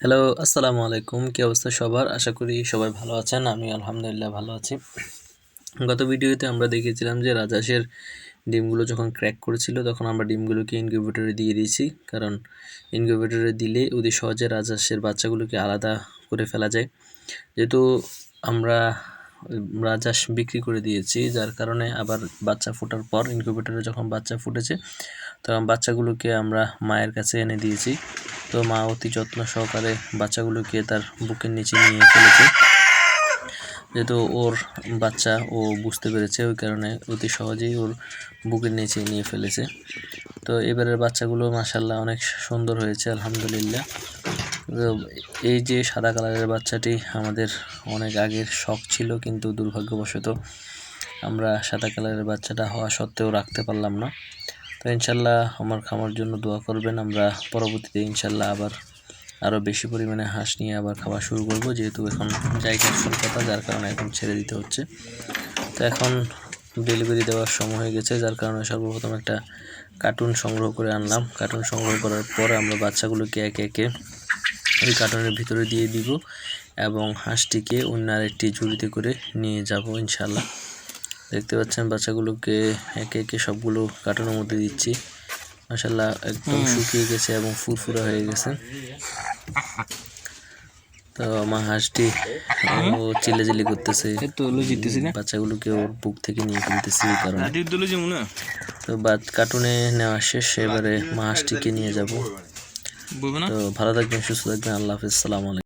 Hello আসসালামু আলাইকুম। কী অবস্থা সবার? আশা করি সবাই ভালো আছেন। আমি আলহামদুলিল্লাহ ভালো আছি। গত ভিডিওতে আমরা দেখিয়েছিলাম যে রাজহাঁসের ডিমগুলো যখন ক্র্যাক করেছিল, তখন আমরা ডিমগুলোকে ইনকিউবেটরে দিয়ে দিয়েছি। কারণ ইনকিউবেটরে দিলে অতি সহজে রাজহাঁসের বাচ্চাগুলোকে আলাদা করে ফেলা যায়। যেহেতু আমরা রাজহাঁস বিক্রি করে দিয়েছি, যার কারণে আবার বাচ্চা ফোটার পর ইনকিউবেটরে যখন বাচ্চা ফুটেছে, তখন বাচ্চাগুলোকে আমরা মায়ের কাছে এনে দিয়েছি। তো মা অতি যত্ন সহকারে বাচ্চাগুলোকে তার বুকের নিচে নিয়ে ফেলেছে যেহেতু ওর বাচ্চা ও বুঝতে পেরেছে, ওই কারণে অতি সহজেই ওর বুকের নিচে নিয়ে ফেলেছে। তো এবারের বাচ্চাগুলো মাসাল্লাহ অনেক সুন্দর হয়েছে, আলহামদুলিল্লাহ। এই যে সাদা কালারের বাচ্চাটি আমাদের অনেক আগের শখ ছিল, কিন্তু দুর্ভাগ্যবশত আমরা সাদা কালারের বাচ্চাটা হওয়া সত্ত্বেও রাখতে পারলাম না। তো ইনশাল্লাহ আমার খামার জন্য দোয়া করবেন। আমরা পরবর্তীতে ইনশাল্লাহ আবার আরও বেশি পরিমাণে হাঁস নিয়ে আবার খাওয়া শুরু করব, যেহেতু এখন জায়গার স্বল্পতা যার কারণে এখন ছেড়ে দিতে হচ্ছে। তো এখন ডেলিভারি দেওয়ার সময় হয়ে গেছে, যার কারণে সর্বপ্রথম একটা কার্টুন সংগ্রহ করে আনলাম। কার্টুন সংগ্রহ করার পর আমরা বাচ্চাগুলোকে একে একে ওই কার্টুনের ভিতরে দিয়ে দিব এবং হাঁসটিকে অন্য আরেকটি ঝুড়িতে করে নিয়ে যাব ইনশাল্লাহ। দেখতে পাচ্ছেন বাচ্চাগুলোকে একে একে সবগুলো কার্টুনের মধ্যে দিচ্ছি। মাসাল্লাহ একদম শুকিয়ে গেছে এবং ফুরফুরা হয়ে গেছে। তো আমার হাঁসটি ও চিল্লাচিল্লি করতেছে। বাচ্চাগুলোকে ওর বুক থেকে নিয়ে ফেলতেছি কারণে। তো বাদ কার্টুনে নেওয়া শেষ এবারে মা হাঁসটিকে নিয়ে যাব। তো ভালো থাকবেন সুস্থ থাকবেন আল্লাহ হাফিজ সালাম আলাইকুম।